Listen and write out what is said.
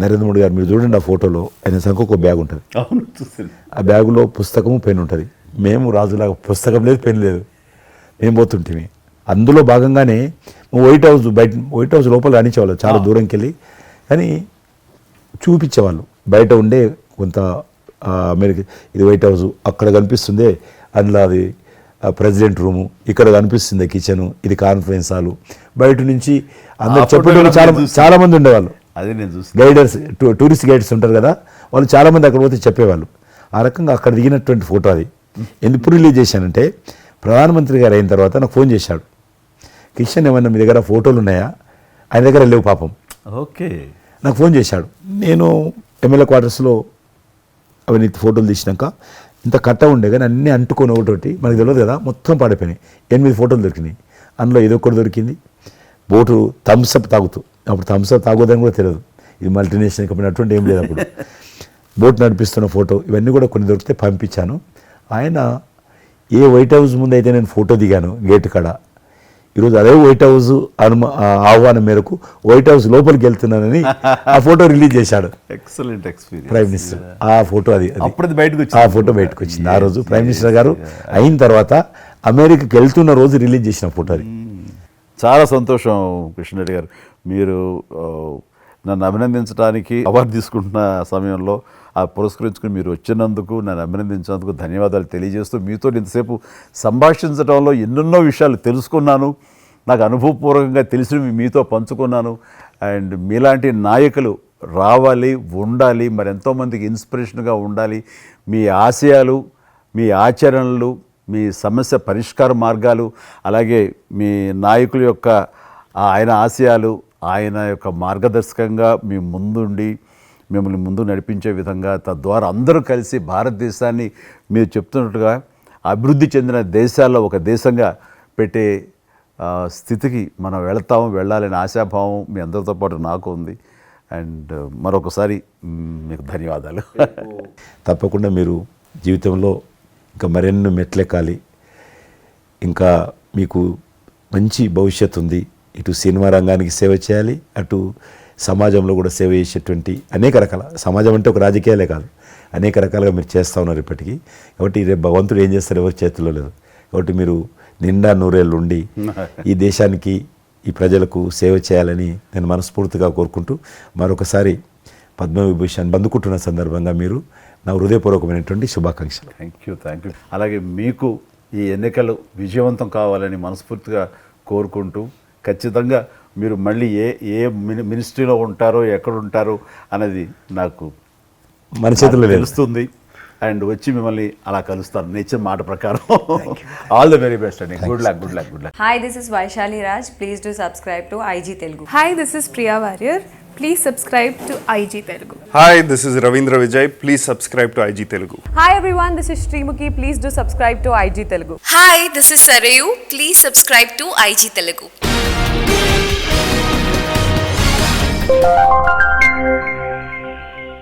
నరేంద్ర మోడీ గారు మీరు చూడండి ఆ ఫోటోలో ఆయన సంఖ ఒక బ్యాగ్ ఉంటుంది. అవును చూసాను ఆ బ్యాగులో పుస్తకము పెన్ ఉంటుంది. మేము రాజులాగా పుస్తకం లేదు పెన్ లేదు. మేము పోతుంటే అందులో భాగంగానే వైట్ హౌస్ బయట వైట్ హౌస్ లోపల రాణించేవాళ్ళు చాలా దూరంకి వెళ్ళి కానీ చూపించేవాళ్ళు. బయట ఉండే కొంత అమెరికా ఇది వైట్ హౌస్ అక్కడ కనిపిస్తుందే. అందులో అది ప్రెసిడెంట్ రూము ఇక్కడ కనిపిస్తుంది కిచెన్ ఇది కాన్ఫరెన్స్ హాలు. బయట నుంచి అందరు చెప్పేటోళ్ళు చాలా నేను చూస్తాను. చాలా మంది ఉండేవాళ్ళు. అదే నేను చూస్తాను గైడర్స్ టూ- టూరిస్ట్ గైడ్స్ ఉంటారు కదా వాళ్ళు చాలామంది అక్కడ పోతే చెప్పేవాళ్ళు. ఆ రకంగా అక్కడ దిగినటువంటి ఫోటో అది. ఎందుకు రిలీజ్ చేశానంటే ప్రధానమంత్రి గారు అయిన తర్వాత నాకు ఫోన్ చేశాడు. కిషన్ ఏమన్నా మీ దగ్గర ఫోటోలు ఉన్నాయా? ఆయన దగ్గర లేవు పాపం. ఓకే. నాకు ఫోన్ చేశాడు. నేను ఎమ్మెల్యే క్వార్టర్స్లో అవన్నీ ఫోటోలు తీసినాక ఇంత కట్ట ఉండే కానీ అన్నీ అంటుకొని ఒకటి మనకు తెలియదు కదా మొత్తం పాడిపోయినాయి. ఎనిమిది ఫోటోలు దొరికినాయి. అందులో ఇది ఒక్కటి దొరికింది. బోటు థమ్స్అప్ తాగుతూ. అప్పుడు థమ్స్అప్ తాగొద్దని కూడా తెలియదు. ఇది మల్టీనేషనల్ కంపెనీ అటువంటి ఏం లేదు అప్పుడు. బోట్ నడిపిస్తున్న ఫోటో ఇవన్నీ కూడా కొన్ని దొరికితే పంపించాను. ఆయన ఏ వైట్ హౌస్ ముందు అయితే నేను ఫోటో దిగాను గేట్ కాడ ఈరోజు అదే వైట్ హౌస్ అనుమ ఆ ఆహ్వానం మేరకు వైట్ హౌస్ లోపలికి వెళ్తున్నానని ఆ ఫోటో రిలీజ్ చేశాడు. ఎక్సలెంట్ ఎక్స్పీరియన్స్ ప్రైమ్ మినిస్టర్ ఆ ఫోటో అది. అప్పుడు బయటకు ఆ వచ్చింది ఫోటో బయటకు వచ్చింది. ఆ రోజు ప్రైమ్ మినిస్టర్ గారు. అయిన తర్వాత అమెరికాకి వెళ్తున్న రోజు రిలీజ్ చేసిన ఫోటో అది. చాలా సంతోషం కృష్ణరెడ్డి గారు. మీరు నన్ను అభినందించడానికి అవార్డు తీసుకుంటున్న సమయంలో ఆ పురస్కరించుకుని మీరు వచ్చినందుకు నన్ను అభినందించినందుకు ధన్యవాదాలు తెలియజేస్తూ మీతో ఇంతసేపు సంభాషించడంలో ఎన్నెన్నో విషయాలు తెలుసుకున్నాను. నాకు అనుభవపూర్వకంగా తెలిసినవి మీతో పంచుకున్నాను. అండ్ మీలాంటి నాయకులు రావాలి ఉండాలి మరి ఎంతోమందికి ఇన్స్పిరేషన్గా ఉండాలి. మీ ఆశయాలు మీ ఆచరణలు మీ సమస్య పరిష్కార మార్గాలు అలాగే మీ నాయకుల యొక్క ఆయన ఆశయాలు ఆయన యొక్క మార్గదర్శకంగా మీ ముందుండి మిమ్మల్ని ముందు నడిపించే విధంగా తద్వారా అందరూ కలిసి భారతదేశాన్ని మీరు చెప్తున్నట్టుగా అభివృద్ధి చెందిన దేశాల్లో ఒక దేశంగా పెట్టే స్థితికి మనం వెళతాము వెళ్ళాలనే ఆశాభావం మీ అందరితో పాటు నాకు ఉంది. అండ్ మరొకసారి మీకు ధన్యవాదాలు. తప్పకుండా మీరు జీవితంలో ఇంకా మరెన్నో మెట్లెక్కాలి. ఇంకా మీకు మంచి భవిష్యత్తు ఉంది. ఇటు సినిమా రంగానికి సేవ చేయాలి. అటు సమాజంలో కూడా సేవ చేసేటువంటి అనేక రకాల సమాజం అంటే ఒక రాజకీయాలే కాదు. అనేక రకాలుగా మీరు చేస్తూ ఉన్నారు ఇప్పటికీ. కాబట్టి రేపు భగవంతుడు ఏం చేస్తారు ఎవరి చేతిలో లేదు. కాబట్టి మీరు నిండా నూరేళ్ళు ఉండి ఈ దేశానికి ఈ ప్రజలకు సేవ చేయాలని నేను మనస్ఫూర్తిగా కోరుకుంటూ మరొకసారి పద్మవిభూషణ్ బందుకుంటున్న సందర్భంగా మీరు నా హృదయపూర్వకమైనటువంటి శుభాకాంక్షలు. థ్యాంక్ యూ థ్యాంక్ యూ అలాగే మీకు ఈ ఎన్నికలు విజయవంతం కావాలని మనస్ఫూర్తిగా కోరుకుంటూ ఖచ్చితంగా మీరు మళ్ళీ ఏ ఏ మిని మినిస్ట్రీలో ఉంటారో ఎక్కడ ఉంటారో అనేది నాకు మన చేతుల్లో లేదు. తెలుస్తుంది. అండ్ వచ్చి మిమ్మల్ని అలా కలుస్తాను ఇచ్చిన మాట ప్రకారం ఆల్ ద వెరీ బెస్ట్ అండి good luck good luck good luck Hi, this is Vaishali Raj. Please do subscribe to IG Telugu. Hi, this is Priya Warrior. Please subscribe to IG Telugu. Hi, this is Ravindra Vijay. Please subscribe to IG Telugu. Hi everyone, this is Srimuki. Please do subscribe to IG Telugu. Hi this is Sarayu please subscribe to IG Telugu